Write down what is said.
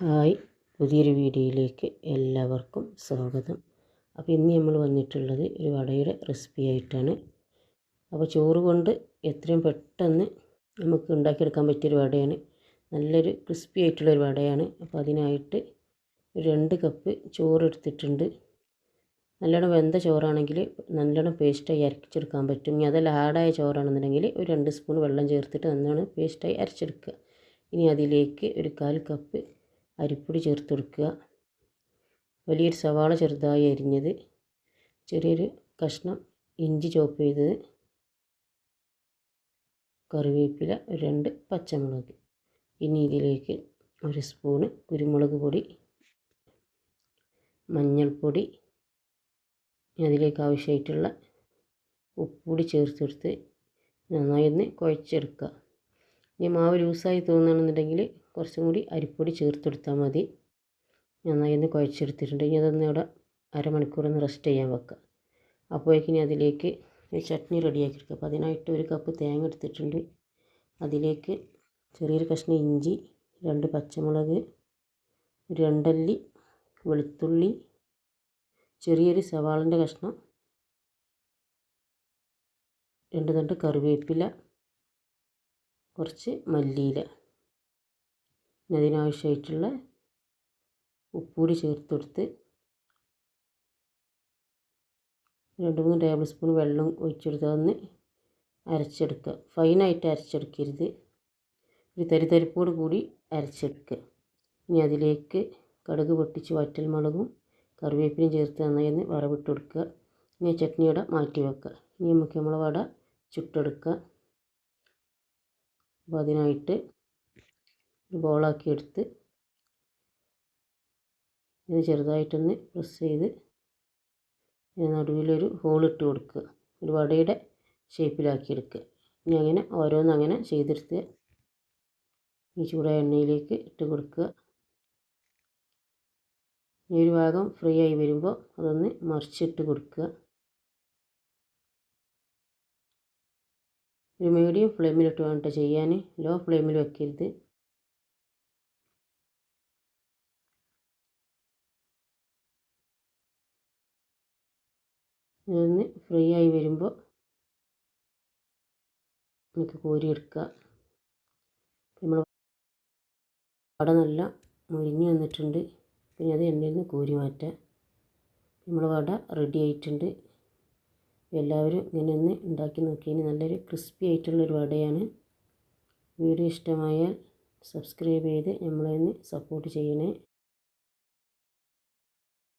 Hi. പുതിയൊരു വീഡിയോയിലേക്ക് എല്ലാവർക്കും സ്വാഗതം. അപ്പോൾ ഇന്ന് നമ്മൾ വന്നിട്ടുള്ളത് ഒരു വടയുടെ റെസിപ്പി ആയിട്ടാണ്. അപ്പോൾ ചോറ് കൊണ്ട് എത്രയും പെട്ടെന്ന് നമുക്ക് ഉണ്ടാക്കിയെടുക്കാൻ പറ്റിയൊരു വടയാണ്. നല്ലൊരു ക്രിസ്പി ആയിട്ടുള്ളൊരു വടയാണ്. അപ്പോൾ അതിനായിട്ട് രണ്ട് കപ്പ് ചോറ് എടുത്തിട്ടുണ്ട്. നല്ലോണം വെന്ത ചോറാണെങ്കിൽ നല്ലോണം പേസ്റ്റായി അരച്ചെടുക്കാൻ പറ്റും. ഇനി അതല്ല ഹാർഡായ ചോറാണെന്നുണ്ടെങ്കിൽ ഒരു രണ്ട് സ്പൂൺ വെള്ളം ചേർത്തിട്ട് നല്ലോണം പേസ്റ്റായി അരച്ചെടുക്കുക. ഇനി അതിലേക്ക് ഒരു കാൽ കപ്പ് അരിപ്പൊടി ചേർത്ത് കൊടുക്കുക. വലിയൊരു സവാള ചെറുതായി അരിഞ്ഞത്. ചെറിയൊരു കഷ്ണം ഇഞ്ചി ചോപ്പ് ചെയ്തത്. കറിവേപ്പില രണ്ട് പച്ചമുളക്. ഇനി ഇതിലേക്ക് ഒരു സ്പൂണ് കുരുമുളക് പൊടി മഞ്ഞൾപ്പൊടി അതിലേക്ക് ആവശ്യമായിട്ടുള്ള ഉപ്പുകൂടി ചേർത്തെടുത്ത് നന്നായി ഒന്ന് കുഴച്ചെടുക്കുക. ഇനി മാവ് ലൂസായി തോന്നുകയാണെന്നുണ്ടെങ്കിൽ കുറച്ചും കൂടി അരിപ്പൊടി ചേർത്തെടുത്താൽ മതി. നന്നായി ഒന്ന് കുഴച്ചെടുത്തിട്ടുണ്ട്. ഇനി അതൊന്ന് ഇവിടെ അരമണിക്കൂർ ഒന്ന് റെസ്റ്റ് ചെയ്യാൻ വെക്കുക. അപ്പോഴേക്കിനി അതിലേക്ക് ഒരു ചട്നി റെഡിയാക്കി എടുക്കുക അപ്പോൾ അതിനായിട്ട് ഒരു കപ്പ് തേങ്ങ എടുത്തിട്ടുണ്ട്. അതിലേക്ക് ചെറിയൊരു കഷ്ണം ഇഞ്ചി രണ്ട് പച്ചമുളക് രണ്ടല്ലി വെളുത്തുള്ളി ചെറിയൊരു സവാളിന്റെ കഷ്ണം രണ്ട് തണ്ട് കറിവേപ്പില കുറച്ച് മല്ലിയില. അതിനാവശ്യമായിട്ടുള്ള ഉപ്പുകൂടി ചേർത്ത് കൊടുത്ത് രണ്ട് മൂന്ന് ടേബിൾ സ്പൂൺ വെള്ളം ഒഴിച്ചെടുത്ത് ഒന്ന് അരച്ചെടുക്കുക. ഫൈനായിട്ട് അരച്ചെടുക്കരുത്. ഒരു തരിതരിപ്പോട് കൂടി അരച്ചെടുക്കുക. ഇനി അതിലേക്ക് കടുക് പൊട്ടിച്ച് വറ്റൽ മുളകും കറിവേപ്പിനും ചേർത്ത് നന്നായി ഒന്ന് വറവിട്ട് കൊടുക്കുക. ഇനി ചട്നിയുടെ മാറ്റി വെക്കുക. ഇനി നമുക്ക് നമ്മളെ വട ചുട്ടെടുക്കുക. അപ്പോൾ അതിനായിട്ട് ബോളാക്കി എടുത്ത് ഇത് ചെറുതായിട്ടൊന്ന് പ്രസ് ചെയ്ത് നടുവിലൊരു ഹോളിട്ട് കൊടുക്കുക. ഒരു വടയുടെ ഷേപ്പിലാക്കി എടുക്കുക. ഇനി അങ്ങനെ ഓരോന്നങ്ങനെ ചെയ്തെടുത്ത് ഈ ചൂടായ എണ്ണയിലേക്ക് ഇട്ട് കൊടുക്കുക. ഈ ഒരു ഭാഗം ഫ്രൈ ആയി വരുമ്പോൾ അതൊന്ന് മറിച്ചിട്ട് കൊടുക്കുക. ഒരു മീഡിയം ഫ്ലെയിമിലിട്ട് വേണ്ട ചെയ്യാൻ. ലോ ഫ്ലെയിമിൽ വെക്കരുത്. ഇതൊന്ന് ഫ്രീ ആയി വരുമ്പോൾ നമുക്ക് കോരിയെടുക്കുക നമ്മൾ വട നല്ല മുരിഞ്ഞ് വന്നിട്ടുണ്ട്. പിന്നെ അത് എണ്ണയിൽ നിന്ന് കോരി മാറ്റാം. നമ്മൾ വട റെഡി ആയിട്ടുണ്ട്. എല്ലാവരും ഇങ്ങനെ ഒന്ന് ഉണ്ടാക്കി നോക്കിയതിന് നല്ലൊരു ക്രിസ്പി ആയിട്ടുള്ളൊരു വടയാണ്. വീഡിയോ ഇഷ്ടമായാൽ സബ്സ്ക്രൈബ് ചെയ്ത് നമ്മളെ ഒന്ന് സപ്പോർട്ട് ചെയ്യണേ.